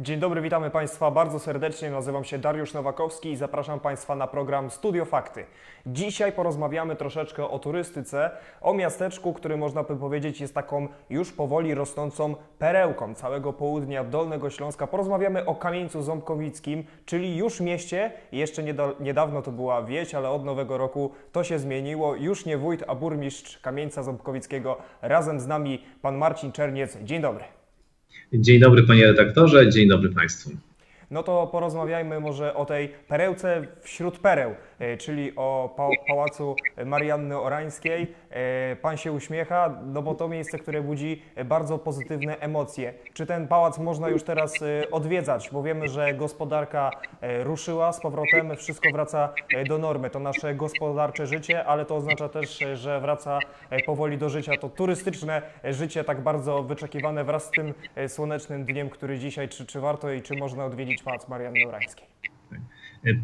Dzień dobry, witamy Państwa bardzo serdecznie. Nazywam się Dariusz Nowakowski i zapraszam Państwa na program Studio Fakty. Dzisiaj porozmawiamy troszeczkę o turystyce, o miasteczku, który można by powiedzieć jest taką już powoli rosnącą perełką całego południa Dolnego Śląska. Porozmawiamy o Kamieńcu Ząbkowickim, czyli już mieście. Jeszcze nieda- niedawno to była wieś, ale od nowego roku to się zmieniło. Już nie wójt, a burmistrz Kamieńca Ząbkowickiego. Razem z nami pan Marcin Czerniec. Dzień dobry. Dzień dobry panie redaktorze, dzień dobry państwu. No to porozmawiajmy może o tej perełce wśród pereł, czyli o pa Pałacu Marianny Orańskiej. E, Pan się uśmiecha, no bo to miejsce, które budzi bardzo pozytywne emocje. Czy ten pałac można już teraz e, odwiedzać? Bo wiemy, że gospodarka e, ruszyła z powrotem, wszystko wraca e, do normy. To nasze gospodarcze życie, ale to oznacza też, e, że wraca e, powoli do życia to turystyczne e, życie, tak bardzo wyczekiwane wraz z tym e, słonecznym dniem, który dzisiaj, czy, czy warto i czy można odwiedzić Pałac Marianny Orańskiej?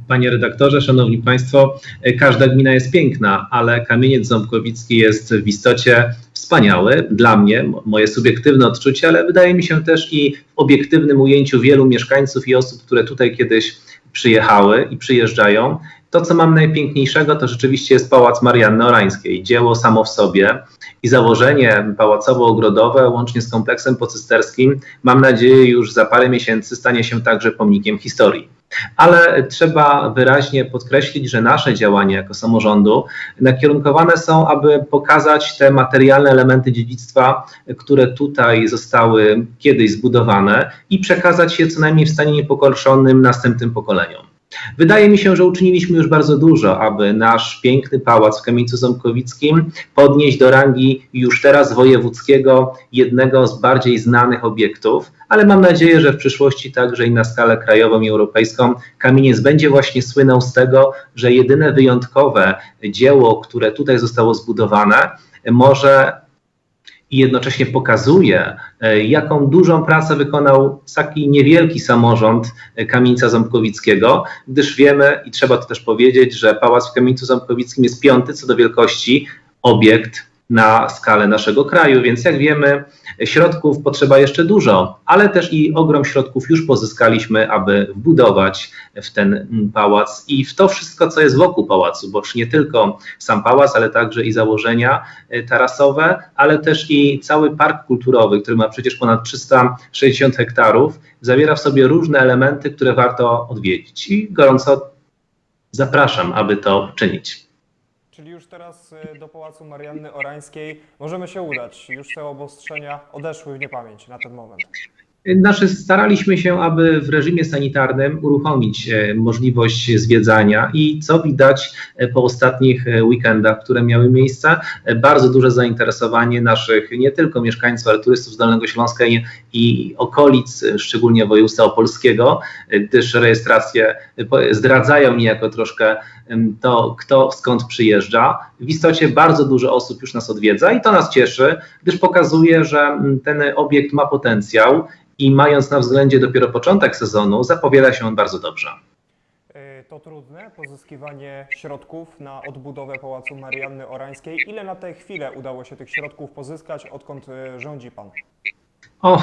Panie redaktorze, szanowni państwo, każda gmina jest piękna, ale kamieniec ząbkowicki jest w istocie wspaniały dla mnie, moje subiektywne odczucie, ale wydaje mi się też i w obiektywnym ujęciu wielu mieszkańców i osób, które tutaj kiedyś przyjechały i przyjeżdżają. To, co mam najpiękniejszego, to rzeczywiście jest Pałac Marianny Orańskiej. Dzieło samo w sobie i założenie pałacowo-ogrodowe łącznie z kompleksem pocysterskim, mam nadzieję, już za parę miesięcy stanie się także pomnikiem historii. Ale trzeba wyraźnie podkreślić, że nasze działania jako samorządu nakierunkowane są, aby pokazać te materialne elementy dziedzictwa, które tutaj zostały kiedyś zbudowane i przekazać je co najmniej w stanie niepokorszonym następnym pokoleniom. Wydaje mi się, że uczyniliśmy już bardzo dużo, aby nasz piękny pałac w Kamieńcu Ząbkowickim podnieść do rangi już teraz wojewódzkiego, jednego z bardziej znanych obiektów, ale mam nadzieję, że w przyszłości także i na skalę krajową i europejską Kamieniec będzie właśnie słynął z tego, że jedyne wyjątkowe dzieło, które tutaj zostało zbudowane, może i jednocześnie pokazuje, e, jaką dużą pracę wykonał taki niewielki samorząd e, Kamieńca Ząbkowickiego, gdyż wiemy i trzeba to też powiedzieć, że Pałac w Kamieńcu Ząbkowickim jest piąty co do wielkości obiekt na skalę naszego kraju, więc jak wiemy, środków potrzeba jeszcze dużo, ale też i ogrom środków już pozyskaliśmy, aby wbudować w ten pałac i w to wszystko, co jest wokół pałacu, bo nie tylko sam pałac, ale także i założenia e, tarasowe, ale też i cały park kulturowy, który ma przecież ponad 360 hektarów, zawiera w sobie różne elementy, które warto odwiedzić i gorąco zapraszam, aby to czynić. Czyli już teraz e, do Pałacu Marianny Orańskiej możemy się udać. Już te obostrzenia odeszły w niepamięć na ten moment. Znaczy, staraliśmy się, aby w reżimie sanitarnym uruchomić e, możliwość zwiedzania i co widać e, po ostatnich e, weekendach, które miały miejsce, bardzo duże zainteresowanie naszych nie tylko mieszkańców, ale turystów z Dolnego Śląska i, i okolic, szczególnie województwa opolskiego, gdyż rejestracje zdradzają niejako troszkę to, kto skąd przyjeżdża. W istocie bardzo dużo osób już nas odwiedza i to nas cieszy, gdyż pokazuje, że ten obiekt ma potencjał i mając na względzie dopiero początek sezonu, zapowiada się on bardzo dobrze. E, To trudne pozyskiwanie środków na odbudowę Pałacu Marianny Orańskiej. Ile na tę chwilę udało się tych środków pozyskać, odkąd e, rządzi Pan? O,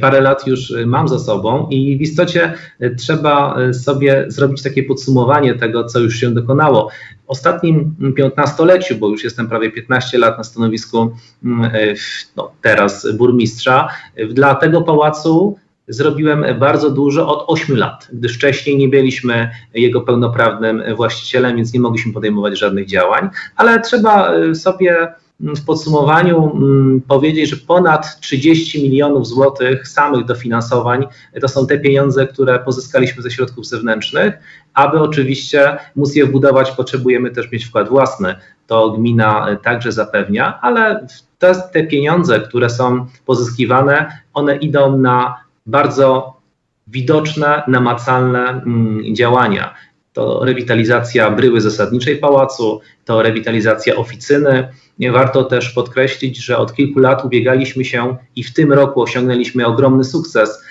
parę lat już y, mam za sobą i w istocie y, trzeba y, sobie zrobić takie podsumowanie tego, co już się dokonało. W ostatnim piętnastoleciu, bo już jestem prawie 15 lat na stanowisku mm, y, no, teraz burmistrza, y, dla tego pałacu zrobiłem bardzo dużo od 8 lat, gdyż wcześniej nie byliśmy jego pełnoprawnym właścicielem, więc nie mogliśmy podejmować żadnych działań, ale trzeba y, sobie w podsumowaniu mm, powiedzieć, że ponad 30 milionów złotych samych dofinansowań to są te pieniądze, które pozyskaliśmy ze środków zewnętrznych. Aby oczywiście móc je wbudować, potrzebujemy też mieć wkład własny. To gmina e, także zapewnia, ale te, te pieniądze, które są pozyskiwane, one idą na bardzo widoczne, namacalne mm, działania. To rewitalizacja bryły zasadniczej pałacu, to rewitalizacja oficyny. Warto też podkreślić, że od kilku lat ubiegaliśmy się i w tym roku osiągnęliśmy ogromny sukces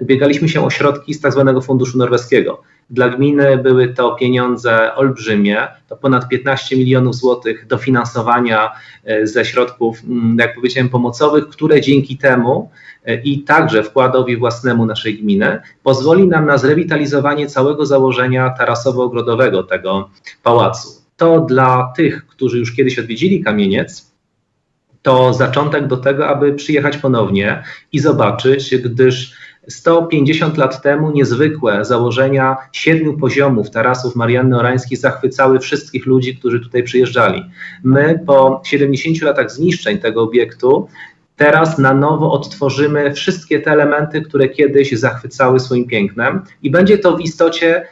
ubiegaliśmy się o środki z tak zwanego funduszu norweskiego. Dla gminy były to pieniądze olbrzymie, to ponad 15 milionów złotych dofinansowania e, ze środków, mm, jak powiedziałem, pomocowych, które dzięki temu e, i także wkładowi własnemu naszej gminy pozwoli nam na zrewitalizowanie całego założenia tarasowo-ogrodowego tego pałacu. To dla tych, którzy już kiedyś odwiedzili kamieniec, to zaczątek do tego, aby przyjechać ponownie i zobaczyć, gdyż 150 lat temu niezwykłe założenia siedmiu poziomów tarasów Marianny Orańskiej zachwycały wszystkich ludzi, którzy tutaj przyjeżdżali. My po 70 latach zniszczeń tego obiektu teraz na nowo odtworzymy wszystkie te elementy, które kiedyś zachwycały swoim pięknem i będzie to w istocie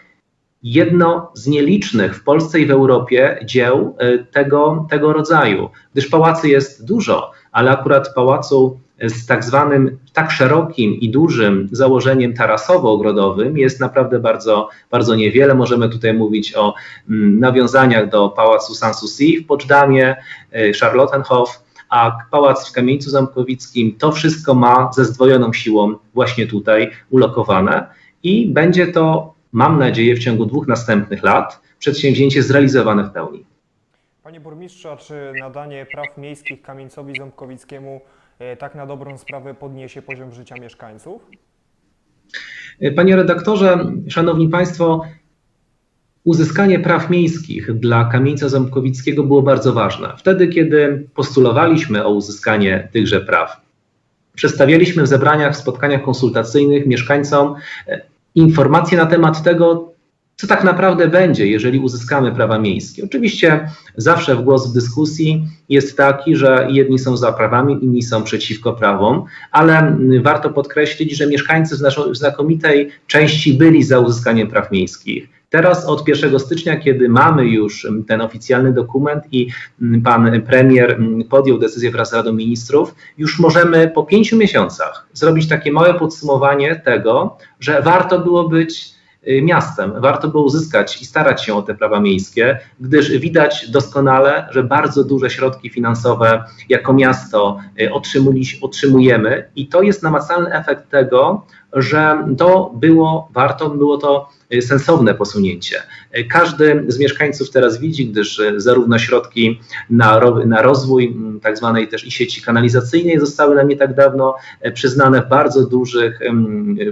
jedno z nielicznych w Polsce i w Europie dzieł y, tego, tego rodzaju, gdyż pałacy jest dużo, ale akurat pałacu z tak zwanym, tak szerokim i dużym założeniem tarasowo-ogrodowym jest naprawdę bardzo, bardzo niewiele. Możemy tutaj mówić o mm, nawiązaniach do pałacu Sanssouci w Poczdamie, y, Charlottenhof, a pałac w Kamieńcu Zamkowickim to wszystko ma ze zdwojoną siłą właśnie tutaj ulokowane i będzie to, mam nadzieję, w ciągu dwóch następnych lat przedsięwzięcie zrealizowane w pełni. Panie burmistrzu, czy nadanie praw miejskich Kamieńcowi Ząbkowickiemu tak na dobrą sprawę podniesie poziom życia mieszkańców? Panie redaktorze, szanowni państwo, uzyskanie praw miejskich dla Kamieńca Ząbkowickiego było bardzo ważne. Wtedy, kiedy postulowaliśmy o uzyskanie tychże praw, przedstawialiśmy w zebraniach, w spotkaniach konsultacyjnych mieszkańcom e, informacje na temat tego, co tak naprawdę będzie, jeżeli uzyskamy prawa miejskie. Oczywiście zawsze głos w dyskusji jest taki, że jedni są za prawami, inni są przeciwko prawom, ale warto podkreślić, że mieszkańcy w znakomitej części byli za uzyskaniem praw miejskich. Teraz od 1 stycznia, kiedy mamy już ten oficjalny dokument i pan premier podjął decyzję wraz z Radą Ministrów, już możemy po pięciu miesiącach zrobić takie małe podsumowanie tego, że warto było być miastem. Warto było uzyskać i starać się o te prawa miejskie, gdyż widać doskonale, że bardzo duże środki finansowe jako miasto y, otrzymujemy i to jest namacalny efekt tego, że to było warto, było to y, sensowne posunięcie. Y, Każdy z mieszkańców teraz widzi, gdyż y, zarówno środki na, na rozwój tak zwanej też i sieci kanalizacyjnej zostały nam nie tak dawno e, przyznane w bardzo dużych,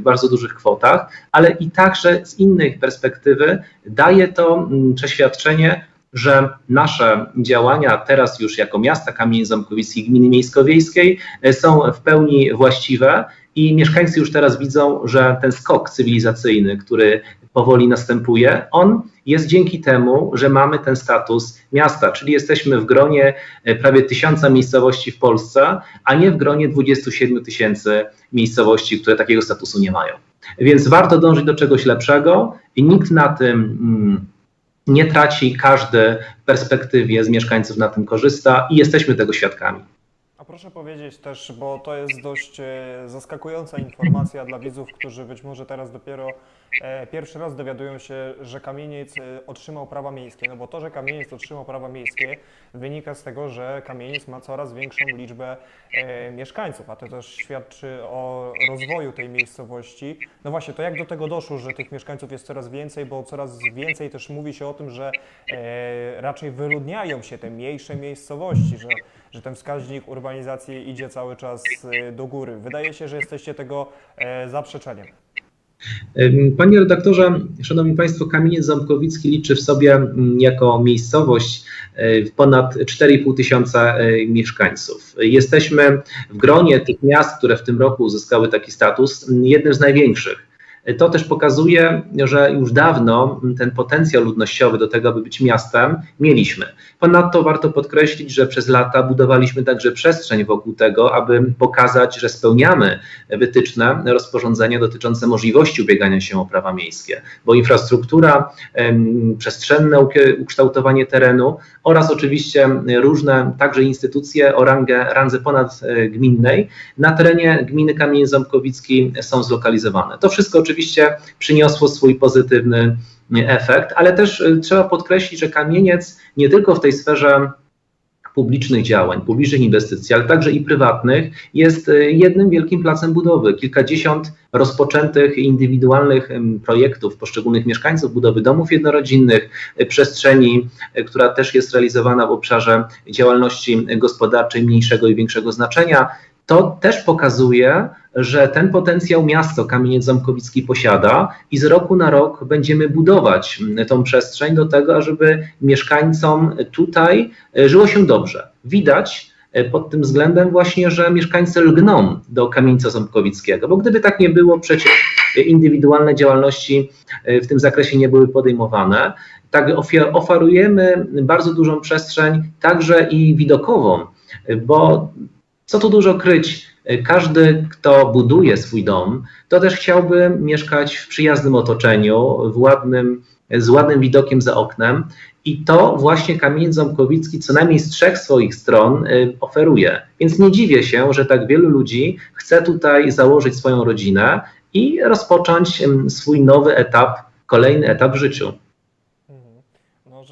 bardzo dużych kwotach, ale i także z innej perspektywy daje to przeświadczenie, że nasze działania teraz już jako miasta Kamień Ząbkowicki Gminy Miejsko-Wiejskiej e, są w pełni właściwe i mieszkańcy już teraz widzą, że ten skok cywilizacyjny, który powoli następuje, on jest dzięki temu, że mamy ten status miasta, czyli jesteśmy w gronie e, prawie tysiąca miejscowości w Polsce, a nie w gronie 27 tysięcy miejscowości, które takiego statusu nie mają. Więc warto dążyć do czegoś lepszego i nikt na tym mm, nie traci, każdy w perspektywie z mieszkańców na tym korzysta i jesteśmy tego świadkami. Proszę powiedzieć też, bo to jest dość e, zaskakująca informacja dla widzów, którzy być może teraz dopiero e, pierwszy raz dowiadują się, że Kamieniec e, otrzymał prawa miejskie. No bo to, że Kamieniec otrzymał prawa miejskie wynika z tego, że Kamieniec ma coraz większą liczbę mieszkańców, a to też świadczy o rozwoju tej miejscowości. No właśnie, to jak do tego doszło, że tych mieszkańców jest coraz więcej, bo coraz więcej też mówi się o tym, że raczej wyludniają się te mniejsze miejscowości, że że ten wskaźnik urbanizacji idzie cały czas e, do góry. Wydaje się, że jesteście tego e, zaprzeczeniem. Panie redaktorze, szanowni państwo, Kamieniec Ząbkowicki liczy w sobie jako miejscowość y, ponad 4,5 tysiąca y, mieszkańców. Jesteśmy w gronie tych miast, które w tym roku uzyskały taki status, jednym z największych. To też pokazuje, że już dawno ten potencjał ludnościowy do tego, aby być miastem, mieliśmy. Ponadto warto podkreślić, że przez lata budowaliśmy także przestrzeń wokół tego, aby pokazać, że spełniamy wytyczne rozporządzenia dotyczące możliwości ubiegania się o prawa miejskie, bo infrastruktura, przestrzenne ukształtowanie terenu oraz oczywiście różne także instytucje o rangę, randze ponadgminnej na terenie gminy Kamień Ząbkowicki są zlokalizowane. To wszystko oczywiście przyniosło swój pozytywny efekt, ale też y, trzeba podkreślić, że kamieniec nie tylko w tej sferze publicznych działań, publicznych inwestycji, ale także i prywatnych, jest y, jednym wielkim placem budowy. Kilkadziesiąt rozpoczętych indywidualnych projektów poszczególnych mieszkańców, budowy domów jednorodzinnych, y, przestrzeni, która też jest realizowana w obszarze działalności gospodarczej mniejszego i większego znaczenia. To też pokazuje, że ten potencjał miasto Kamieniec Ząbkowicki posiada i z roku na rok będziemy budować mm, tą przestrzeń do tego, ażeby mieszkańcom tutaj e, żyło się dobrze. Widać e, pod tym względem właśnie, że mieszkańcy lgną do Kamieńca Ząbkowickiego, bo gdyby tak nie było, przecież indywidualne działalności e, w tym zakresie nie były podejmowane. Tak oferujemy bardzo dużą przestrzeń, także i widokową, bo co tu dużo kryć, e, każdy, kto buduje swój dom, to też chciałby mieszkać w przyjaznym otoczeniu, w ładnym, z ładnym widokiem za oknem. I to właśnie Kamień Ząbkowicki co najmniej z trzech swoich stron y, oferuje. Więc nie dziwię się, że tak wielu ludzi chce tutaj założyć swoją rodzinę i rozpocząć swój nowy etap, kolejny etap w życiu.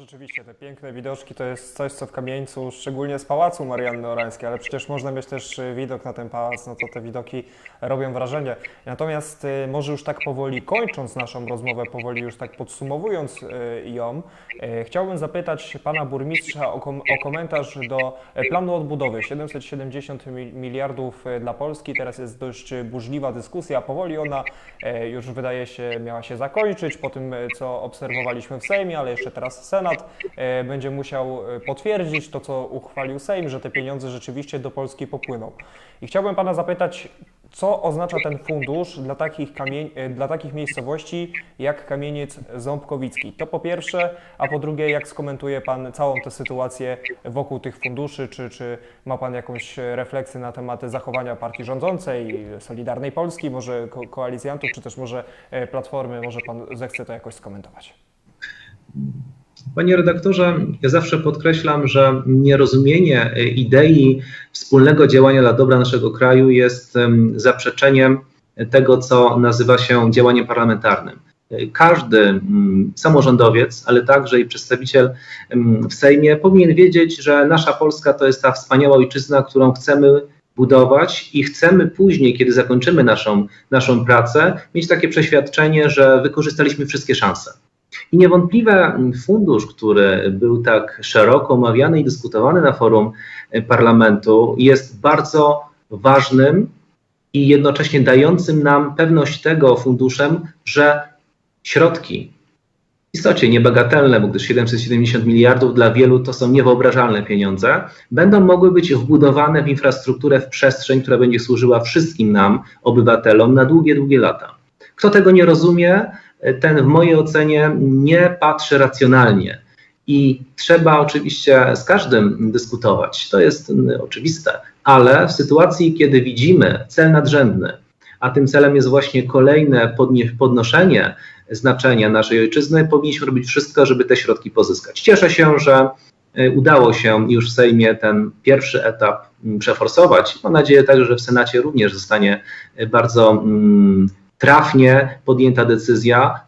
Rzeczywiście, te piękne widoczki to jest coś, co w Kamieńcu, szczególnie z Pałacu Marianny Orańskiej, ale przecież można mieć też y, widok na ten pałac, no to te widoki robią wrażenie. Natomiast y, może już tak powoli kończąc naszą rozmowę, powoli już tak podsumowując y, ją, chciałbym zapytać pana burmistrza o, kom o komentarz do e, planu odbudowy 770 mi- miliardów dla Polski. Teraz jest dość burzliwa dyskusja, powoli ona e, już wydaje się miała się zakończyć po tym, e, co obserwowaliśmy w Sejmie, ale jeszcze teraz Senat e, będzie musiał e, potwierdzić to, co uchwalił Sejm, że te pieniądze rzeczywiście do Polski popłyną. I chciałbym pana zapytać, co oznacza ten fundusz dla takich, e, dla takich miejscowości jak Kamieniec Ząbkowicki? To po pierwsze, a po drugie, jak skomentuje Pan całą tę sytuację wokół tych funduszy? Czy, czy ma Pan jakąś refleksję na temat zachowania partii rządzącej, Solidarnej Polski, może ko- koalicjantów, czy też może Platformy? Może Pan zechce to jakoś skomentować? Panie redaktorze, ja zawsze podkreślam, że nierozumienie idei wspólnego działania dla dobra naszego kraju jest em, zaprzeczeniem tego, co nazywa się działaniem parlamentarnym. Każdy samorządowiec, ale także i przedstawiciel w Sejmie powinien wiedzieć, że nasza Polska to jest ta wspaniała ojczyzna, którą chcemy budować i chcemy później, kiedy zakończymy naszą, naszą pracę, mieć takie przeświadczenie, że wykorzystaliśmy wszystkie szanse. I niewątpliwie fundusz, który był tak szeroko omawiany i dyskutowany na forum parlamentu, jest bardzo ważnym i jednocześnie dającym nam pewność tego funduszem, że środki, w istocie niebagatelne, bo gdyż 770 miliardów dla wielu to są niewyobrażalne pieniądze, będą mogły być wbudowane w infrastrukturę, w przestrzeń, która będzie służyła wszystkim nam, obywatelom, na długie, długie lata. Kto tego nie rozumie, ten w mojej ocenie nie patrzy racjonalnie. I trzeba oczywiście z każdym dyskutować, to jest mm, oczywiste, ale w sytuacji, kiedy widzimy cel nadrzędny, a tym celem jest właśnie kolejne podnoszenie znaczenia naszej ojczyzny, powinniśmy robić wszystko, żeby te środki pozyskać. Cieszę się, że y, udało się już w Sejmie ten pierwszy etap mm, przeforsować. Mam nadzieję także, że w Senacie również zostanie y, bardzo mm, trafnie podjęta decyzja,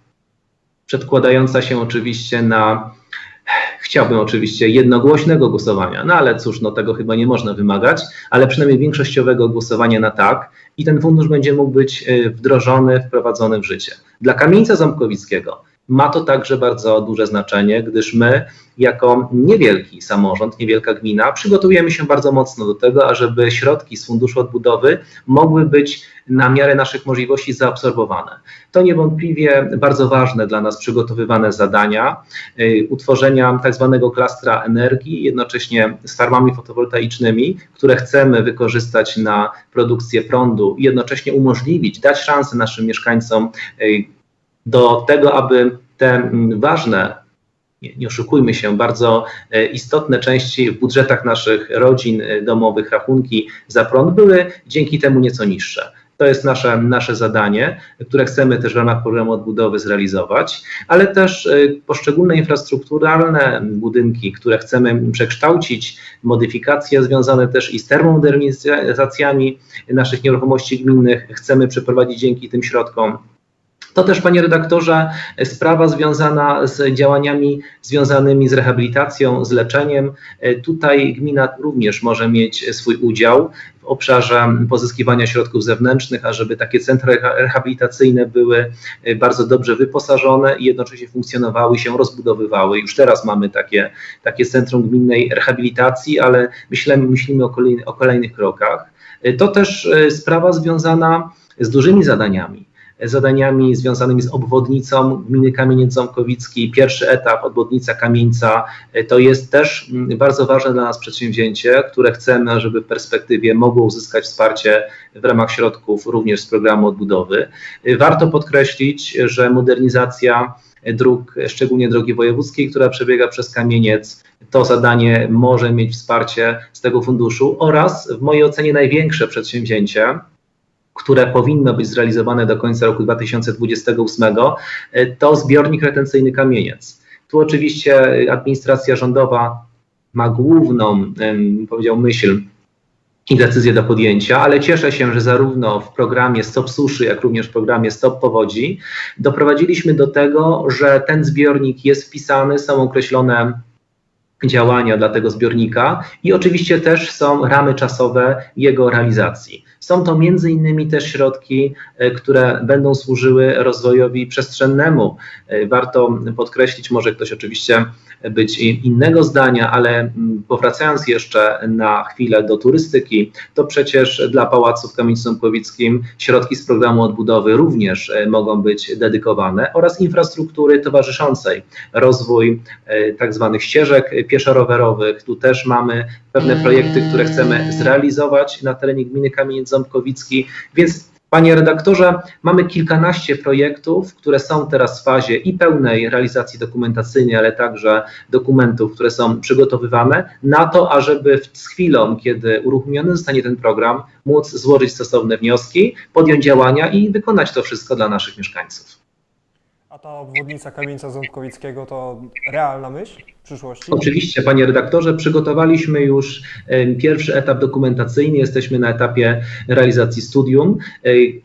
przedkładająca się oczywiście na, chciałbym oczywiście jednogłośnego głosowania, no ale cóż, no tego chyba nie można wymagać, ale przynajmniej większościowego głosowania na tak i ten fundusz będzie mógł być y, wdrożony, wprowadzony w życie. Dla Kamieńca Ząbkowickiego ma to także bardzo duże znaczenie, gdyż my, jako niewielki samorząd, niewielka gmina, przygotujemy się bardzo mocno do tego, ażeby środki z Funduszu Odbudowy mogły być na miarę naszych możliwości zaabsorbowane. To niewątpliwie bardzo ważne dla nas przygotowywane zadania y, utworzenia tak zwanego klastra energii, jednocześnie z farmami fotowoltaicznymi, które chcemy wykorzystać na produkcję prądu i jednocześnie umożliwić, dać szansę naszym mieszkańcom y, do tego, aby te mm, ważne, nie, nie oszukujmy się, bardzo e, istotne części w budżetach naszych rodzin e, domowych, rachunki za prąd były dzięki temu nieco niższe. To jest nasze, nasze zadanie, które chcemy też w ramach programu odbudowy zrealizować, ale też e, poszczególne infrastrukturalne budynki, które chcemy przekształcić, modyfikacje związane też i z termomodernizacjami naszych nieruchomości gminnych, chcemy przeprowadzić dzięki tym środkom To też, panie redaktorze, sprawa związana z działaniami związanymi z rehabilitacją, z leczeniem. Tutaj gmina również może mieć swój udział w obszarze pozyskiwania środków zewnętrznych, a żeby takie centra rehabilitacyjne były bardzo dobrze wyposażone i jednocześnie funkcjonowały się, rozbudowywały. Już teraz mamy takie, takie centrum gminnej rehabilitacji, ale myślimy, myślimy o, kolejny, o kolejnych krokach. To też sprawa związana z dużymi zadaniami zadaniami związanymi z obwodnicą gminy Kamieniec Ząbkowicki. Pierwszy etap, obwodnica Kamieńca, to jest też bardzo ważne dla nas przedsięwzięcie, które chcemy, żeby w perspektywie mogło uzyskać wsparcie w ramach środków również z programu odbudowy. Warto podkreślić, że modernizacja dróg, szczególnie drogi wojewódzkiej, która przebiega przez Kamieniec, to zadanie może mieć wsparcie z tego funduszu oraz w mojej ocenie największe przedsięwzięcie, które powinno być zrealizowane do końca roku 2028, to zbiornik retencyjny Kamieniec. Tu oczywiście administracja rządowa ma główną, powiedział, myśl i decyzję do podjęcia, ale cieszę się, że zarówno w programie Stop Suszy, jak również w programie Stop Powodzi doprowadziliśmy do tego, że ten zbiornik jest wpisany, są określone działania dla tego zbiornika i oczywiście też są ramy czasowe jego realizacji. Są to między innymi też środki, które będą służyły rozwojowi przestrzennemu. Warto podkreślić, może ktoś oczywiście być innego zdania, ale powracając jeszcze na chwilę do turystyki, to przecież dla Pałacu w Kamieniu Ząbkowickim środki z programu odbudowy również mogą być dedykowane oraz infrastruktury towarzyszącej. Rozwój tak zwanych ścieżek pieszo-rowerowych. Tu też mamy pewne projekty, które chcemy zrealizować na terenie gminy Ząbkowicki, więc Panie redaktorze, mamy kilkanaście projektów, które są teraz w fazie i pełnej realizacji dokumentacyjnej, ale także dokumentów, które są przygotowywane na to, ażeby z chwilą, kiedy uruchomiony zostanie ten program, móc złożyć stosowne wnioski, podjąć działania i wykonać to wszystko dla naszych mieszkańców. A ta obwodnica Kamieńca Ząbkowickiego to realna myśl przyszłości? Oczywiście, panie redaktorze, przygotowaliśmy już pierwszy etap dokumentacyjny, jesteśmy na etapie realizacji studium.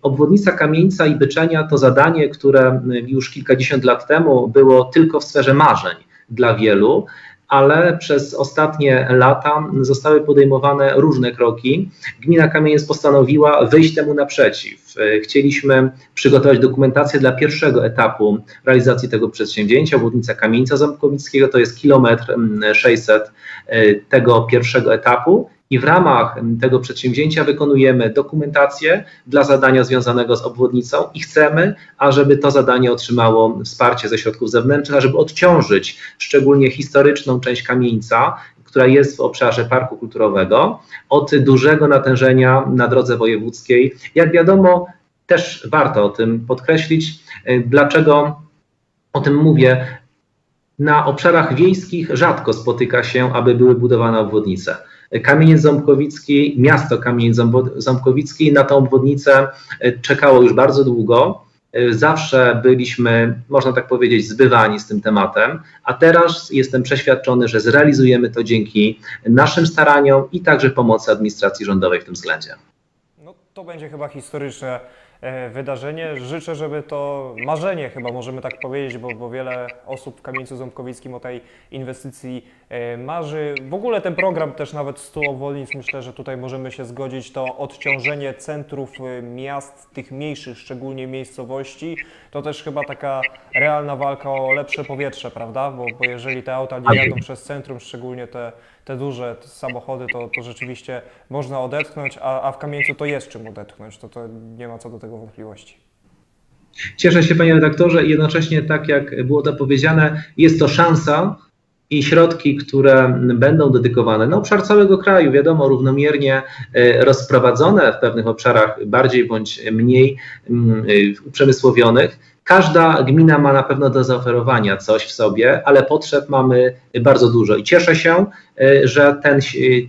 Obwodnica Kamieńca i Byczenia to zadanie, które już kilkadziesiąt lat temu było tylko w sferze marzeń dla wielu ale przez ostatnie lata zostały podejmowane różne kroki. Gmina Kamieniec postanowiła wyjść temu naprzeciw. Chcieliśmy przygotować dokumentację dla pierwszego etapu realizacji tego przedsięwzięcia. Obwodnica Kamieńca Ząbkowickiego to jest kilometr 600 tego pierwszego etapu i w ramach tego przedsięwzięcia wykonujemy dokumentację dla zadania związanego z obwodnicą i chcemy, ażeby to zadanie otrzymało wsparcie ze środków zewnętrznych, ażeby odciążyć szczególnie historyczną część kamieńca, która jest w obszarze parku kulturowego, od dużego natężenia na drodze wojewódzkiej. Jak wiadomo, też warto o tym podkreślić, dlaczego o tym mówię. Na obszarach wiejskich rzadko spotyka się, aby były budowane obwodnice. Kamieniec Ząbkowicki, miasto Kamieniec Ząbkowicki na tą obwodnicę czekało już bardzo długo. Zawsze byliśmy, można tak powiedzieć, zbywani z tym tematem, a teraz jestem przeświadczony, że zrealizujemy to dzięki naszym staraniom i także pomocy administracji rządowej w tym względzie. No, to będzie chyba historyczne wydarzenie. Życzę, żeby to marzenie, chyba możemy tak powiedzieć, bo, bo wiele osób w Kamieńcu Ząbkowickim o tej inwestycji marzy. W ogóle ten program też nawet 100 obwodnic, myślę, że tutaj możemy się zgodzić, to odciążenie centrów miast, tych mniejszych, szczególnie miejscowości, to też chyba taka realna walka o lepsze powietrze, prawda? Bo, bo jeżeli te auta nie jadą przez centrum, szczególnie te, te duże te samochody, to, to rzeczywiście można odetchnąć, a, a w Kamieńcu to jest czym odetchnąć, to, to nie ma co do tego wątpliwości. Cieszę się, panie redaktorze, i jednocześnie, tak jak było to powiedziane, jest to szansa i środki, które będą dedykowane na obszar całego kraju, wiadomo, równomiernie e, rozprowadzone w pewnych obszarach bardziej bądź mniej mm, e, uprzemysłowionych. Każda gmina ma na pewno do zaoferowania coś w sobie, ale potrzeb mamy bardzo dużo i cieszę się, e, że ten,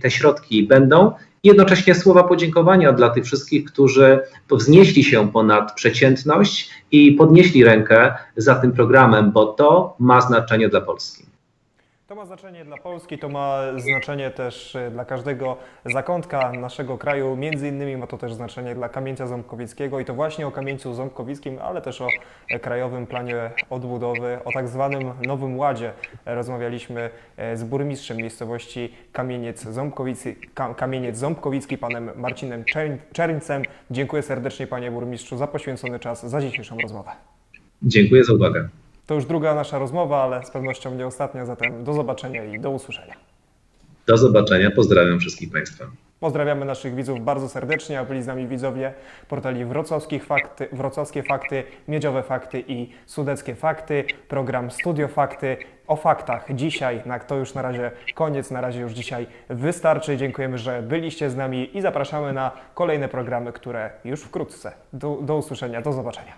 te środki będą jednocześnie słowa podziękowania dla tych wszystkich, którzy wznieśli się ponad przeciętność i podnieśli rękę za tym programem, bo to ma znaczenie dla Polski. To ma znaczenie dla Polski, to ma znaczenie też e, dla każdego zakątka naszego kraju. Między innymi ma to też znaczenie dla Kamieńca Ząbkowieckiego i to właśnie o Kamieńcu Ząbkowickim, ale też o e, Krajowym Planie Odbudowy, o tak zwanym Nowym Ładzie. Rozmawialiśmy e, z burmistrzem miejscowości Kamieniec Ząbkowicy, Ka- Kamieniec Ząbkowicki, panem Marcinem Czerń- Czerńcem. Dziękuję serdecznie panie burmistrzu za poświęcony czas, za dzisiejszą rozmowę. Dziękuję za uwagę. To już druga nasza rozmowa, ale z pewnością nie ostatnia, zatem do zobaczenia i do usłyszenia. Do zobaczenia. Pozdrawiam wszystkich Państwa. Pozdrawiamy naszych widzów bardzo serdecznie, a byli z nami widzowie portali Wrocławskich Fakty, Wrocławskie Fakty, Miedziowe Fakty i Sudeckie Fakty, program Studio Fakty o faktach dzisiaj, na to już na razie koniec, na razie już dzisiaj wystarczy. Dziękujemy, że byliście z nami i zapraszamy na kolejne programy, które już wkrótce. Do, do usłyszenia, do zobaczenia.